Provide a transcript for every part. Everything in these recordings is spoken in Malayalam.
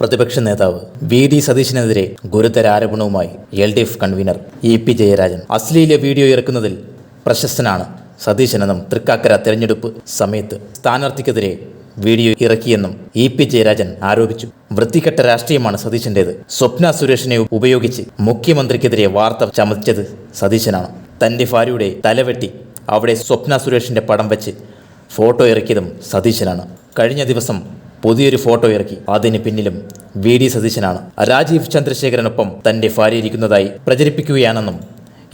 പ്രതിപക്ഷ നേതാവ് വി ഡി സതീശനെതിരെ ഗുരുതര ആരോപണവുമായി L D F convener E P Jayarajan. അശ്ലീല വീഡിയോ ഇറക്കുന്നതിൽ പ്രശസ്തനാണ് സതീശനെന്നും തൃക്കാക്കര തെരഞ്ഞെടുപ്പ് സമയത്ത് സ്ഥാനാർത്ഥിക്കെതിരെ വീഡിയോ ഇറക്കിയെന്നും ഇ പി ജയരാജൻ ആരോപിച്ചു. വൃത്തികെട്ട രാഷ്ട്രീയമാണ് സതീശന്റേത്. സ്വപ്ന സുരേഷിനെ ഉപയോഗിച്ച് മുഖ്യമന്ത്രിക്കെതിരെ വാർത്ത ചമച്ചത് സതീശനാണ്. തന്റെ ഭാര്യയുടെ തലവെട്ടി അവിടെ സ്വപ്ന സുരേഷിന്റെ പടം വെച്ച് ഫോട്ടോ ഇറക്കിയതും സതീശനാണ്. കഴിഞ്ഞ ദിവസം പുതിയൊരു ഫോട്ടോ ഇറക്കി. അതിന് പിന്നിലും വി ഡി സതീശനാണ്. രാജീവ് ചന്ദ്രശേഖരനൊപ്പം തന്റെ ഭാര്യ ഇരിക്കുന്നതായി പ്രചരിപ്പിക്കുകയാണെന്നും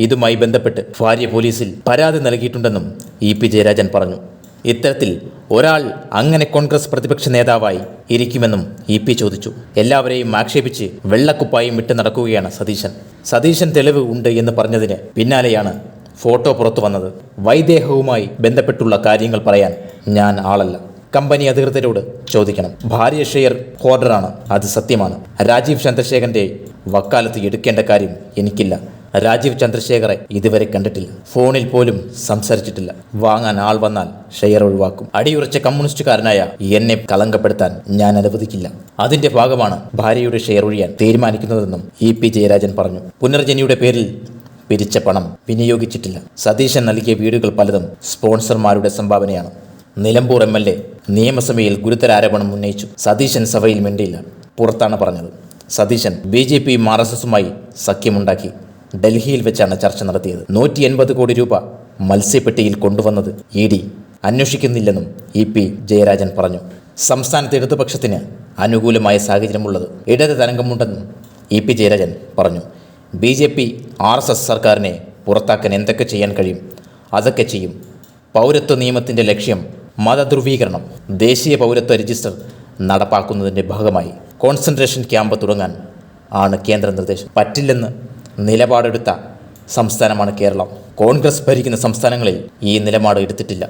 ഇതുമായി ബന്ധപ്പെട്ട് ഭാര്യ പോലീസിൽ പരാതി നൽകിയിട്ടുണ്ടെന്നും ഇ പി ജയരാജൻ പറഞ്ഞു. ഇത്തരത്തിൽ ഒരാൾ അങ്ങനെ കോൺഗ്രസ് പ്രതിപക്ഷ നേതാവായി ഇരിക്കുമെന്നും ഇ പി ചോദിച്ചു. എല്ലാവരെയും ആക്ഷേപിച്ച് വെള്ളക്കുപ്പായും വിട്ട് നടക്കുകയാണ് സതീശൻ. സതീശൻ തെളിവ് ഉണ്ട് എന്ന് പറഞ്ഞതിന് പിന്നാലെയാണ് ഫോട്ടോ പുറത്തു വന്നത്. വൈദേഹവുമായി ബന്ധപ്പെട്ടുള്ള കാര്യങ്ങൾ പറയാൻ ഞാൻ ആളല്ല. കമ്പനി അധികൃതരോട് ചോദിക്കണം. ഭാര്യ ഷെയർ ഹോർഡറാണ് അത് സത്യമാണ്. രാജീവ് ചന്ദ്രശേഖരന്റെ വക്കാലത്ത് എടുക്കേണ്ട കാര്യം എനിക്കില്ല. രാജീവ് ചന്ദ്രശേഖറെ ഇതുവരെ കണ്ടിട്ടില്ല. ഫോണിൽ പോലും സംസാരിച്ചിട്ടില്ല. വാങ്ങാൻ ആൾ വന്നാൽ ഷെയർ ഒഴിവാക്കും. അടിയുറച്ച കമ്മ്യൂണിസ്റ്റുകാരനായ എന്നെ കളങ്കപ്പെടുത്താൻ ഞാൻ അനുവദിക്കില്ല. അതിന്റെ ഭാഗമാണ് ഭാര്യയുടെ ഷെയർ ഒഴിയാൻ തീരുമാനിക്കുന്നതെന്നും ഇ പി ജയരാജൻ പറഞ്ഞു. പുനർജനിയുടെ പേരിൽ പിരിച്ച പണം വിനിയോഗിച്ചിട്ടില്ല. സതീശൻ നൽകിയ വീടുകൾ പലതും സ്പോൺസർമാരുടെ സംഭാവനയാണ്. നിലമ്പൂർ എം എൽ എ നിയമസഭയിൽ ഗുരുതര ആരോപണം ഉന്നയിച്ചു. സതീശൻ സഭയിൽ മിണ്ടിയില്ല. പുറത്താണ് പറഞ്ഞത്. സതീശൻ ബി ജെ പിയും ആർ എസ് എസുമായി സഖ്യമുണ്ടാക്കി ഡൽഹിയിൽ വെച്ചാണ് ചർച്ച നടത്തിയത്. നൂറ്റി എൺപത് കോടി രൂപ മത്സ്യപ്പെട്ടിയിൽ കൊണ്ടുവന്നത് ഇ ഡി അന്വേഷിക്കുന്നില്ലെന്നും ഇ പി ജയരാജൻ പറഞ്ഞു. സംസ്ഥാനത്ത് ഇടതുപക്ഷത്തിന് അനുകൂലമായ സാഹചര്യമുള്ളത് ഇടത് തരംഗമുണ്ടെന്നും ഇ പി ജയരാജൻ പറഞ്ഞു. B J P R S S സർക്കാരിനെ പുറത്താക്കാൻ എന്തൊക്കെ ചെയ്യാൻ കഴിയും? അതൊക്കെ ചെയ്യും. പൗരത്വ നിയമത്തിന്റെ ലക്ഷ്യം മതധ്രുവീകരണം ദേശീയ പൗരത്വ രജിസ്റ്റർ നടപ്പാക്കുന്നതിന്റെ ഭാഗമായി കോൺസെൻട്രേഷൻ ക്യാമ്പ് തുടങ്ങാൻ ആണ് കേന്ദ്ര നിർദ്ദേശം. പറ്റില്ലെന്ന് നിലപാടെടുത്ത സംസ്ഥാനമാണ് കേരളം. കോൺഗ്രസ് ഭരിക്കുന്ന സംസ്ഥാനങ്ങളിൽ ഈ നിലപാട് എടുത്തിട്ടില്ല.